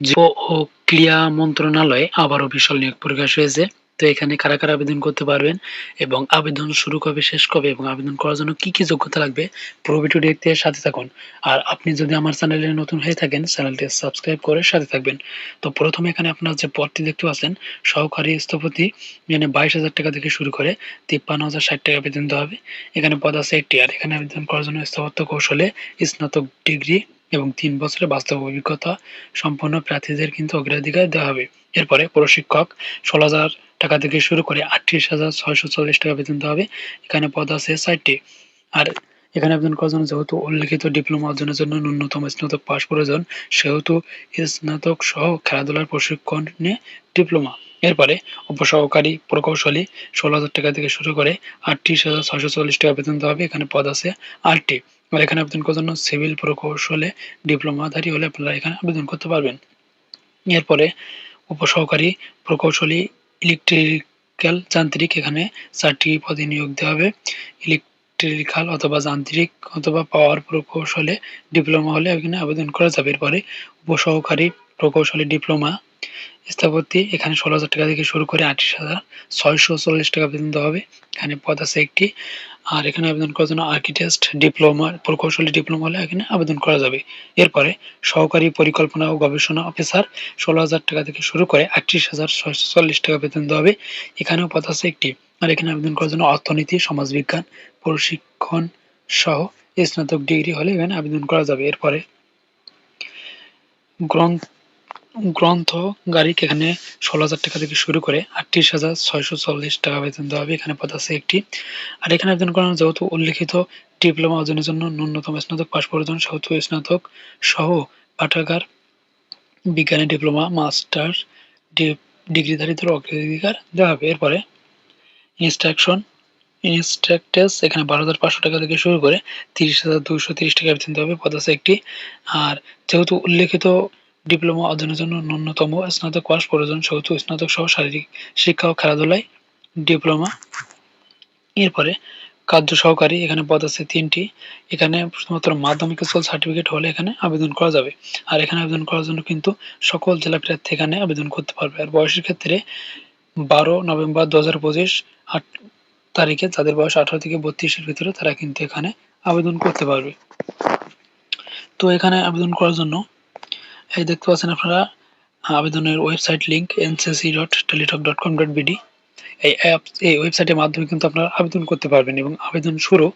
যুব ও ক্রীড়া মন্ত্রণালয়ে আবারও বিশাল নিয়োগ প্রকাশ হয়েছে। তো এখানে কারা, কারা আবেদন করতে পারবেন এবং আবেদন শুরু কবে, শেষ কবে এবং আবেদন করার জন্য কি, কি যোগ্যতা লাগবে পুরো ভিডিও দেখতে সাথে থাকুন। আর আপনি যদি আমার চ্যানেলে নতুন হয়ে থাকেন চ্যানেলটি সাবস্ক্রাইব করে সাথে থাকবেন। তো প্রথমে এখানে আপনার যে পদটি দেখতে পাচ্ছেন সহকারী স্থপতি এখানে বাইশ হাজার টাকা থেকে শুরু করে তিপ্পান্ন হাজার ষাট টাকা বেতন দেওয়া হবে। এখানে পদ আছে একটি আর এখানে আবেদন করার জন্য স্থাপত্য কৌশলে স্নাতক ডিগ্রি এবং তিন বছরের বাস্তব অভিজ্ঞতা সম্পন্ন প্রার্থীদের কিন্তু অগ্রাধিকার দেওয়া হবে। এরপরে প্রশিক্ষক ষোলো হাজার টাকা থেকে শুরু করে আটত্রিশ হাজার ছয়শো চল্লিশ টাকা বেতন দেওয়া হবে। এখানে পদ আছে ষাটটি। আর এখানে আবেদন করার জন্য যেহেতু উল্লেখিত ডিপ্লোমা অর্জনের জন্য ন্যূনতম স্নাতক পাশ প্রয়োজন সেহেতু স্নাতক সহ খেলাধুলার প্রশিক্ষণে ডিপ্লোমা। এরপরে উপসহকারী প্রকৌশলী ষোলো হাজার টাকা থেকে শুরু করে আটত্রিশ হাজার ছয়শো চল্লিশ টাকা বেতন দেওয়া হবে। এখানে পদ আছে আটটি। আর এখানে আবেদন করার জন্য সিভিল প্রকৌশলে ডিপ্লোমাধারী হলে আপনারা এখানে আবেদন করতে পারবেন। এরপরে উপসহকারী প্রকৌশলী ইলেকট্রিক্যাল যান্ত্রিক এখানে চারটি পদে নিয়োগ দেওয়া হবে। ইলেকট্রিক্যাল অথবা যান্ত্রিক অথবা পাওয়ার প্রকৌশলে ডিপ্লোমা হলে এখানে আবেদন করা যাবে। এরপরে উপসহকারী প্রকৌশলী ডিপ্লোমা স্থাপত্যি এখানে ষোলো হাজার টাকা থেকে শুরু করে আটত্রিশ হাজার ছয়শো চল্লিশ টাকা দেওয়া হবে। এখানে পদ আছে একটি। আর এখানে আবেদন করার জন্য আর্কিটেক্ট ডিপ্লোমা প্রকৌশলী ডিপ্লোমা হলে এখানে আবেদন করা যাবে। এরপরে সহকারী পরিকল্পনা ও গবেষণা অফিসার ষোলো হাজার টাকা থেকে শুরু করে আটত্রিশ হাজার ছয়শো চল্লিশ টাকা বেতন দেওয়া হবে। এখানেও পদ আছে একটি। আর এখানে আবেদন করার জন্য অর্থনীতি, সমাজবিজ্ঞান, প্রশিক্ষণ সহ স্নাতক ডিগ্রি হলে এখানে আবেদন করা যাবে। এরপরে গ্রন্থ গ্রন্থগারিক এখানে ষোলো হাজার টাকা থেকে শুরু করে আটত্রিশ হাজার ছয়শো চল্লিশ টাকা বেতন দেওয়া হবে। এখানে পদ আছে একটি। আর এখানে আবেদন করানো যেহেতু উল্লিখিত ডিপ্লোমা অর্জনের জন্য ন্যূনতম স্নাতক পাশ প্রয়োজন সেহেতু স্নাতক সহ পাঠাগার, বিজ্ঞানে ডিপ্লোমা মাস্টার ডিগ্রিধারীদের অগ্রাধিকার দেওয়া হবে। এরপরে ইনস্ট্রাকশন, ইনস্ট্রাক্টেস, এখানে বারো হাজার পাঁচশো টাকা থেকে শুরু করে তিরিশ হাজার দুশো তিরিশ টাকা বেতন দেওয়া হবে। পদ আছে একটি। আর যেহেতু উল্লেখিত ডিপ্লোমা অর্জনের জন্য ন্যূনতম স্নাতক পাস প্রয়োজন, সেহেতু স্নাতক সহ শারীরিক শিক্ষা ও খেলাধুলায় ডিপ্লোমা। এরপরে কার্য সহকারী, এখানে পদ আছে তিনটি। এখানে শুধুমাত্র মাধ্যমিক স্কুল সার্টিফিকেট হলে এখানে আবেদন করা যাবে। আর এখানে আবেদন করার জন্য কিন্তু সকল জেলা প্রার্থী এখানে আবেদন করতে পারবে। আর বয়সের ক্ষেত্রে বারো নভেম্বর দু হাজার পঁচিশ আট তারিখে, যাদের বয়স আঠারো থেকে বত্রিশের ভিতরে, তারা কিন্তু এখানে আবেদন করতে পারবে। তো এখানে আবেদন করার জন্য এই দেখতে পাচ্ছেন আপনারা, আবেদনের website link NCC dot Teletalk dot com dot BD. এই অ্যাপ, এই ওয়েবসাইটের মাধ্যমে কিন্তু আপনারা আবেদন করতে পারবেন এবং আবেদন শুরু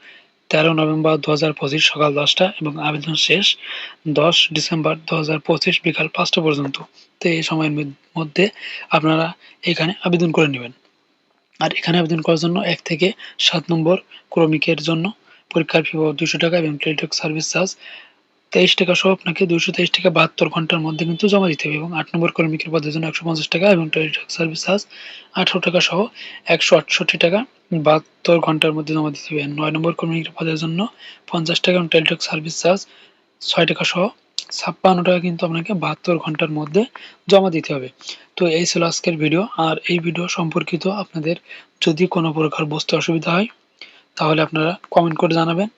তেরো নভেম্বর দু হাজার পঁচিশ সকাল দশটা এবং আবেদন শেষ দশ ডিসেম্বর দু হাজার পঁচিশ বিকাল পাঁচটা পর্যন্ত। তো এই সময়ের মধ্যে আপনারা এখানে আবেদন করে নেবেন। আর এখানে আবেদন করার জন্য এক থেকে সাত নম্বর ক্রমিকের জন্য পরীক্ষার ফি দুশো টাকা এবং টেলিটক সার্ভিস চার্জ তেইশ টাকা সহ আপনাকে দুশো তেইশ টাকা বাহাত্তর ঘণ্টার মধ্যে কিন্তু জমা দিতে হবে এবং আট নম্বর কর্মীকের পদের জন্য একশো পঞ্চাশ টাকা এবং টেলিটক সার্ভিস চার্জ আঠারো টাকা সহ একশো আটষট্টি টাকা বাহাত্তর ঘণ্টার মধ্যে জমা দিতে হবে। নয় নম্বর কর্মীকের পদের জন্য পঞ্চাশ টাকা এবং টেলিটক সার্ভিস চার্জ ছয় টাকা সহ ছাপ্পান্ন টাকা কিন্তু আপনাকে বাহাত্তর ঘণ্টার মধ্যে জমা দিতে হবে। তো এই ছিল আজকের ভিডিও। আর এই ভিডিও সম্পর্কিত আপনাদের যদি কোনো প্রকার বুঝতে অসুবিধা হয়, তাহলে আপনারা কমেন্ট করে জানাবেন।